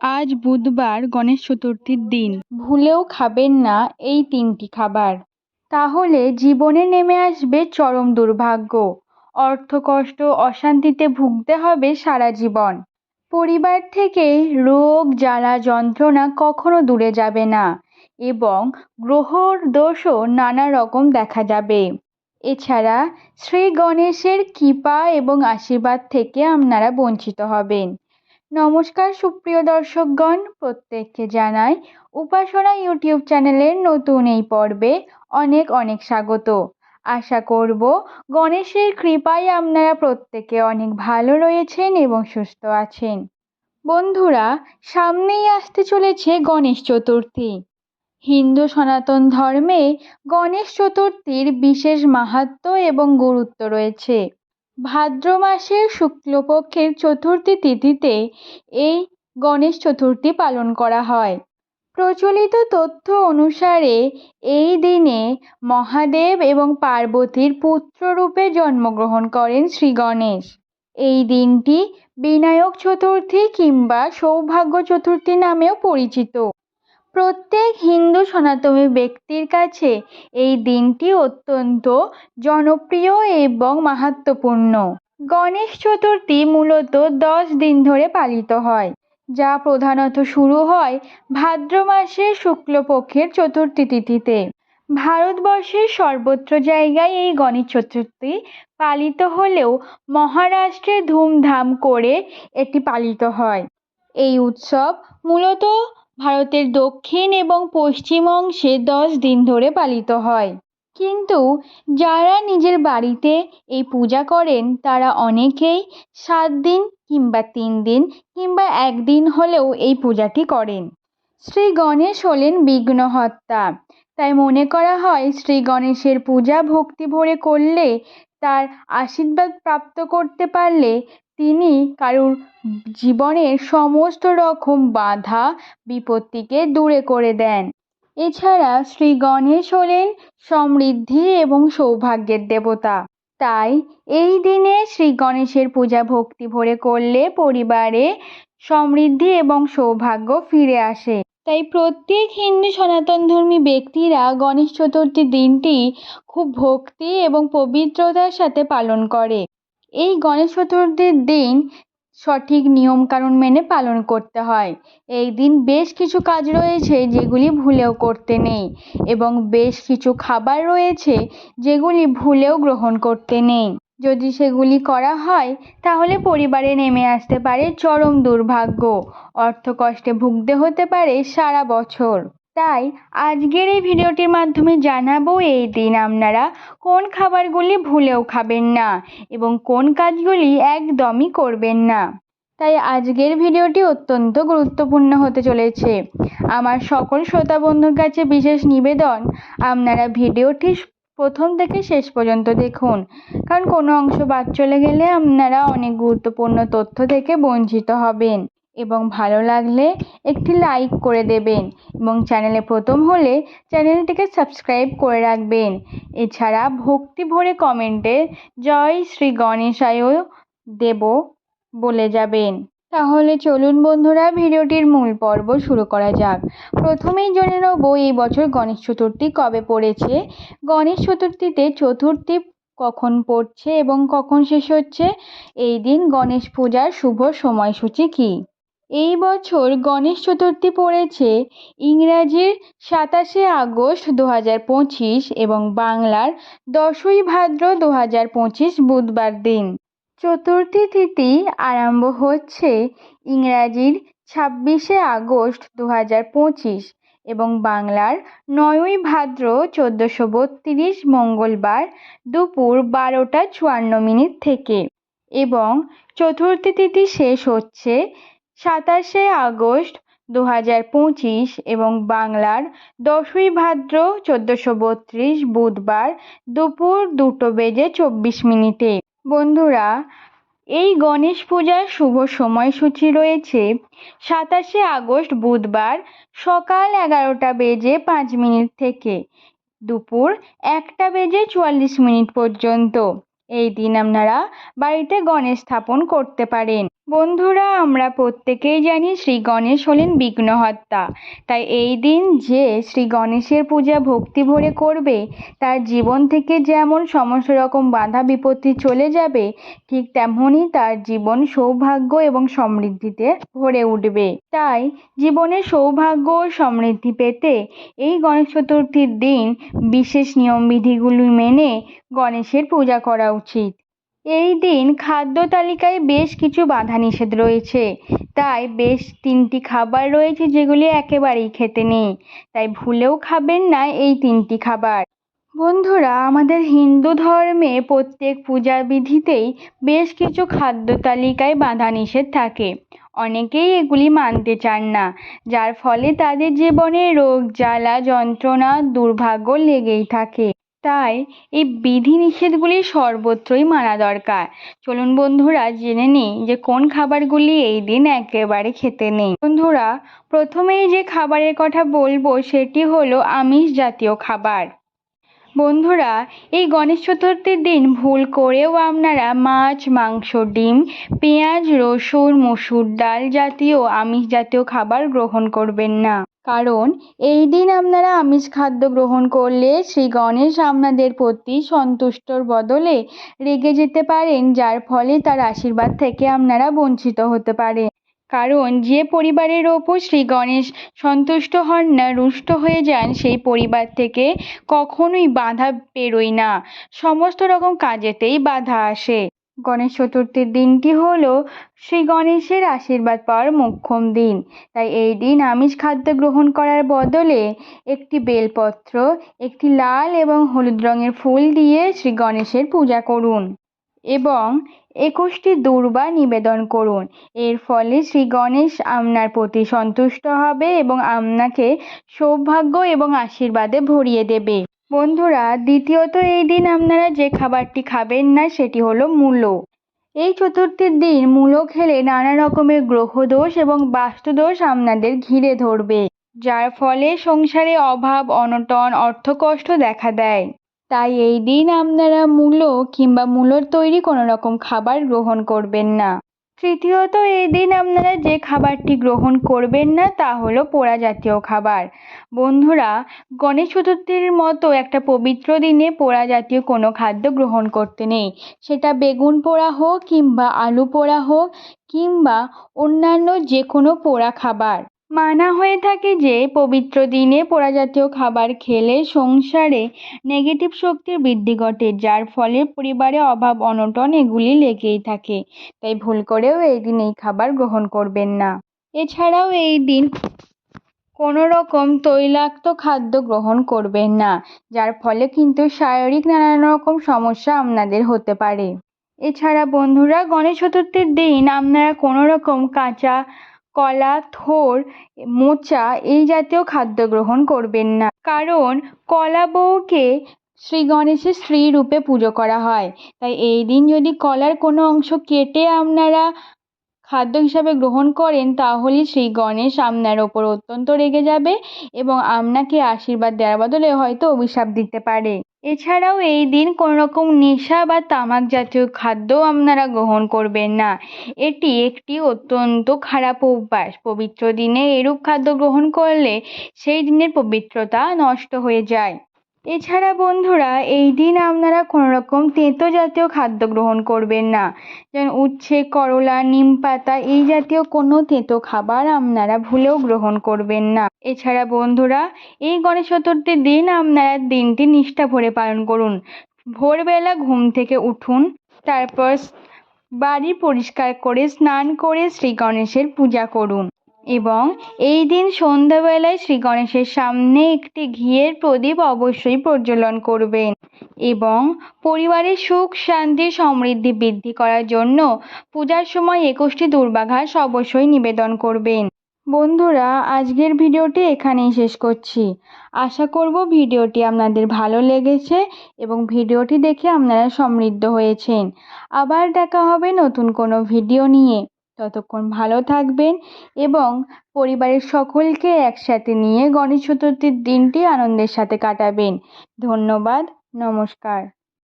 আজ বুধবার গণেশ চতুর্থীর দিন। ভুলেও খাবেন না এই তিনটি খাবার। তাহলে জীবনে নেমে আসবে চরম দুর্ভাগ্য। অর্থকষ্ট অশান্তিতে ভুগতে হবে সারা জীবন। পরিবার থেকে রোগ, জ্বালা, যন্ত্রণা কখনো দূরে যাবে না এবং গ্রহর দোষও নানা রকম দেখা যাবে। এছাড়া শ্রী গণেশের কৃপা এবং আশীর্বাদ থেকে আপনারা বঞ্চিত হবেন। নমস্কার সুপ্রিয় দর্শকগণ, প্রত্যেককে জানাই উপাসনা ইউটিউব চ্যানেলের নতুন এই পর্বে অনেক অনেক স্বাগত। আশা করব গণেশের কৃপায় আপনারা প্রত্যেকে অনেক ভালো রয়েছেন এবং সুস্থ আছেন। বন্ধুরা, সামনেই আসতে চলেছে গণেশ চতুর্থী। হিন্দু সনাতন ধর্মে গণেশ চতুর্থীর বিশেষ মাহাত্ম্য এবং গুরুত্ব রয়েছে। ভাদ্র মাসের শুক্লপক্ষের চতুর্থী তিথিতে এই গণেশ চতুর্থী পালন করা হয়। প্রচলিত তথ্য অনুসারে এই দিনে মহাদেব এবং পার্বতীর পুত্ররূপে জন্মগ্রহণ করেন শ্রী গণেশ। এই দিনটি বিনায়ক চতুর্থী কিংবা সৌভাগ্য চতুর্থী নামেও পরিচিত। প্রত্যেক হিন্দু সনাতনী ব্যক্তির কাছে এই দিনটি অত্যন্ত জনপ্রিয় এবং মাহাত্ম্যপূর্ণ গণেশ চতুর্থী মূলত দশ দিন ধরে পালিত হয়, যা প্রধানত শুরু হয় ভাদ্র মাসের শুক্লপক্ষের চতুর্থী তিথিতে। ভারতবর্ষের সর্বত্র জায়গায় এই গণেশ চতুর্থী পালিত হলেও মহারাষ্ট্রে ধুমধাম করে এটি পালিত হয়। এই উৎসব মূলত ভারতের দক্ষিণ এবং পশ্চিম অংশে দশ দিন ধরে পালিত হয়। কিন্তু যারা নিজের বাড়িতে এই পূজা করেন, তারা অনেকেই সাত দিন কিংবা তিন দিন কিংবা একদিন হলেও এই পূজাটি করেন। শ্রী গণেশ হলেন বিঘ্নহর্তা। তাই মনে করা হয়, শ্রী গণেশের পূজা ভক্তি ভরে করলে তার আশীর্বাদ প্রাপ্ত করতে পারলে তিনি কারুর জীবনের সমস্ত রকম বাধা, বিপত্তিকে দূরে করে দেন। এছাড়া শ্রী গণেশ হলেন সমৃদ্ধি এবং সৌভাগ্যের দেবতা। তাই এই দিনে শ্রী গণেশের পূজা ভক্তি ভরে করলে পরিবারে সমৃদ্ধি এবং সৌভাগ্য ফিরে আসে। তাই প্রত্যেক হিন্দু সনাতনধর্মী ব্যক্তিরা গণেশ চতুর্থী দিনটি খুব ভক্তি এবং পবিত্রতার সাথে পালন করে। এই গণেশ চতুর্থীর দিন সঠিক নিয়মকানুন মেনে পালন করতে হয়। এই দিন বেশ কিছু কাজ রয়েছে যেগুলি ভুলেও করতে নেই এবং বেশ কিছু খাবার রয়েছে যেগুলি ভুলেও গ্রহণ করতে নেই। যদি সেগুলি করা হয়, তাহলে পরিবারে নেমে আসতে পারে চরম দুর্ভাগ্য। অর্থকষ্টে ভুগতে হতে পারে সারা বছর। তাই আজকের এই ভিডিওটির মাধ্যমে জানাব এই দিন আপনারা কোন খাবারগুলি ভুলেও খাবেন না এবং কোন কাজগুলি একদমই করবেন না। তাই আজকের ভিডিওটি অত্যন্ত গুরুত্বপূর্ণ হতে চলেছে। আমার সকল শ্রোতা বন্ধুর কাছে বিশেষ নিবেদন, আপনারা ভিডিওটি প্রথম থেকে শেষ পর্যন্ত দেখুন। কারণ কোনো অংশ বাদ চলে গেলে আপনারা অনেক গুরুত্বপূর্ণ তথ্য থেকে বঞ্চিত হবেন এবং ভালো লাগলে একটি লাইক করে দেবেন এবং চ্যানেলে প্রথম হলে চ্যানেলটিকে সাবস্ক্রাইব করে রাখবেন। এছাড়া ভক্তি ভরে কমেন্টে জয় শ্রী গণেশায় দেব বলে যাবেন। তাহলে চলুন বন্ধুরা, ভিডিওটির মূল পর্ব শুরু করা যাক। প্রথমেই জেনে নেব এই বছর গণেশ চতুর্থী কবে পড়েছে। গণেশ চতুর্থীতে চতুর্থী কখন পড়ছে এবং কখন শেষ হচ্ছে? এই দিন গণেশ পূজার শুভ সময়সূচি কী? এই বছর গণেশ চতুর্থী পড়েছে ইংরাজির সাতাশে আগস্ট দু হাজার পঁচিশ এবং বাংলার দশই ভাদ্র দু হাজার পঁচিশ বুধবার দিন। চতুর্থী তিথি আরম্ভ হচ্ছে ইংরাজির ছাব্বিশে আগস্ট দু হাজার পঁচিশ এবং বাংলার নয়ই ভাদ্র চোদ্দোশো বত্রিশ মঙ্গলবার দুপুর বারোটা চুয়ান্ন মিনিট থেকে এবং চতুর্থী তিথি শেষ হচ্ছে সাতাশে আগস্ট দু হাজার পঁচিশ এবং বাংলার দশই ভাদ্র চোদ্দোশো বত্রিশ বুধবার দুপুর দুটো বেজে চব্বিশ মিনিটে। বন্ধুরা, এই গণেশ পূজার শুভ সময়সূচি রয়েছে সাতাশে আগস্ট বুধবার সকাল এগারোটা বেজে পাঁচ মিনিট থেকে, দুপুর একটা বেজে চুয়াল্লিশ মিনিট পর্যন্ত। এই দিন আপনারা বাড়িতে গণেশ স্থাপন করতে পারেন। বন্ধুরা, আমরা প্রত্যেকেই জানি শ্রী গণেশ হলেন বিঘ্নহর্তা। তাই এই দিন যে শ্রী গণেশের পূজা ভক্তি ভরে করবে, তার জীবন থেকে যেমন সমস্ত রকম বাধা বিপত্তি চলে যাবে, ঠিক তেমনই তার জীবন সৌভাগ্য এবং সমৃদ্ধিতে ভরে উঠবে। তাই জীবনে সৌভাগ্য ও সমৃদ্ধি পেতে এই গণেশ চতুর্থীর দিন বিশেষ নিয়মবিধিগুলি মেনে গণেশের পূজা করা উচিত। এই দিন খাদ্য তালিকায় বেশ কিছু বাধা নিষেধ রয়েছে। তাই বেশ তিনটি খাবার রয়েছে যেগুলি একেবারেই খেতে নেই। তাই ভুলেও খাবেন না এই তিনটি খাবার। বন্ধুরা, আমাদের হিন্দু ধর্মে প্রত্যেক পূজা বিধিতেই বেশ কিছু খাদ্য তালিকায় বাধা নিষেধ থাকে। অনেকেই এগুলি মানতে চান না, যার ফলে তাদের জীবনে রোগ, জ্বালা, যন্ত্রণা, দুর্ভাগ্য লেগেই থাকে। তাই এই বিধিনিষেধগুলি সর্বত্রই মানা দরকার। চলুন বন্ধুরা, জেনে নিই যে কোন খাবারগুলি এই দিন একেবারে খেতে নেই। বন্ধুরা, প্রথমেই যে খাবারের কথা বলব সেটি হলো আমিষ জাতীয় খাবার। বন্ধুরা, এই গণেশ চতুর্থীর দিন ভুল করেও আপনারা মাছ, মাংস, ডিম, পেঁয়াজ, রসুন, মসুর ডাল জাতীয় আমিষ জাতীয় খাবার গ্রহণ করবেন না। কারণ এই দিন আপনারা আমিষ খাদ্য গ্রহণ করলে শ্রী গণেশ আপনাদের প্রতি সন্তুষ্টর বদলে রেগে যেতে পারেন, যার ফলে তার আশীর্বাদ থেকে আপনারা বঞ্চিত হতে পারে কারণ যে পরিবারের ওপর শ্রী গণেশ সন্তুষ্ট হন না, রুষ্ট হয়ে যান, সেই পরিবার থেকে কখনোই বাধা বেরোয় না। সমস্ত রকম কাজেতেই বাধা আসে। গণেশ চতুর্থীর দিনটি হলো শ্রী গণেশের আশীর্বাদ পাওয়ার মোক্ষম দিন। তাই এই দিন আমিষ খাদ্য গ্রহণ করার বদলে একটি বেলপত্র, একটি লাল এবং হলুদ রঙের ফুল দিয়ে শ্রী গণেশের পূজা করুন এবং একুশটি দুর্বা নিবেদন করুন। এর ফলে শ্রী গণেশ আপনার প্রতি সন্তুষ্ট হবে এবং আপনাকে সৌভাগ্য এবং আশীর্বাদে ভরিয়ে দেবে। বন্ধুরা, দ্বিতীয়ত এই দিন আপনারা যে খাবারটি খাবেন না, সেটি হলো মূলো। এই চতুর্থীর দিন মূলো খেলে নানা রকমের গ্রহদোষ এবং বাস্তুদোষ আপনাদের ঘিরে ধরবে, যার ফলে সংসারে অভাব, অনটন, অর্থকষ্ট দেখা দেয়। তাই এই দিন আপনারা মূলো কিংবা মূলোর তৈরি কোনো রকম খাবার গ্রহণ করবেন না। তৃতীয়ত, এই দিন আপনারা যে খাবারটি গ্রহণ করবেন না, তা হলো পোড়া জাতীয় খাবার। বন্ধুরা, গণেশ চতুর্থীর মতো একটা পবিত্র দিনে পোড়া জাতীয় কোনো খাদ্য গ্রহণ করতে নেই। সেটা বেগুন পোড়া হোক কিংবা আলু পোড়া হোক কিংবা অন্যান্য যে কোনো পোড়া খাবার। মানা হয়ে থাকে যে, পবিত্র দিনে পোড়া জাতীয় খাবার খেলে সংসারে নেগেটিভ শক্তির বৃদ্ধি ঘটে, যার ফলে পরিবারে অভাব, অনটন এগুলি লেগেই থাকে। তাই ভুল করেও এই দিন এই খাবার গ্রহণ করবেন না। এছাড়াও এই দিন কোনো রকম তৈলাক্ত খাদ্য গ্রহণ করবেন না, যার ফলে কিন্তু শারীরিক নানান রকম সমস্যা আপনাদের হতে পারে। এছাড়া বন্ধুরা, গণেশ চতুর্থীর দিন আপনারা কোনো রকম কাঁচা কলা, থোর, মোচা এই জাতীয় খাদ্য গ্রহণ করবেন না। কারণ কলা বউকে শ্রী গণেশের স্ত্রী রূপে পুজো করা হয়। তাই এই দিন যদি কলার কোনো অংশ কেটে আপনারা খাদ্য হিসাবে গ্রহণ করেন, তাহলে শ্রী গণেশ আপনার ওপর অত্যন্ত রেগে যাবে এবং আপনাকে আশীর্বাদ দেওয়ার বদলে হয়তো অভিশাপ দিতে পারে। এছাড়াও এই দিন কোনো রকম নেশা বা তামাক জাতীয় খাদ্য আপনারা গ্রহণ করবেন না। এটি একটি অত্যন্ত খারাপ অভ্যাস। পবিত্র দিনে এরূপ খাদ্য গ্রহণ করলে সেই দিনের পবিত্রতা নষ্ট হয়ে যায়। এছাড়া বন্ধুরা, এই দিন আপনারা কোনো রকম তেঁতো জাতীয় খাদ্য গ্রহণ করবেন না। যেমন উচ্ছে, করলা, নিম পাতা এই জাতীয় কোনো তেঁতো খাবার আপনারা ভুলেও গ্রহণ করবেন না। এছাড়া বন্ধুরা, এই গণেশ চতুর্থীর দিন আপনারা দিনটি নিষ্ঠা ভরে পালন করুন। ভোরবেলা ঘুম থেকে উঠুন, তারপর বাড়ি পরিষ্কার করে স্নান করে শ্রী গণেশের পূজা করুন। এবং এই দিন সন্ধ্যাবেলায় শ্রী গণেশের সামনে একটি ঘিয়ের প্রদীপ অবশ্যই প্রজ্বলন করবেন এবং পরিবারের সুখ, শান্তি, সমৃদ্ধি বৃদ্ধি করার জন্য পূজার সময় একুশটি দুর্বাঘাস অবশ্যই নিবেদন করবেন। বন্ধুরা, আজকের ভিডিওটি এখানেই শেষ করছি। আশা করব ভিডিওটি আপনাদের ভালো লেগেছে এবং ভিডিওটি দেখে আপনারা সমৃদ্ধ হয়েছেন। আবার দেখা হবে নতুন কোনো ভিডিও নিয়ে। ততক্ষণ ভালো থাকবেন এবং পরিবারের সকলকে একসাথে নিয়ে গণেশ চতুর্থীর দিনটি আনন্দের সাথে কাটাবেন। ধন্যবাদ, নমস্কার।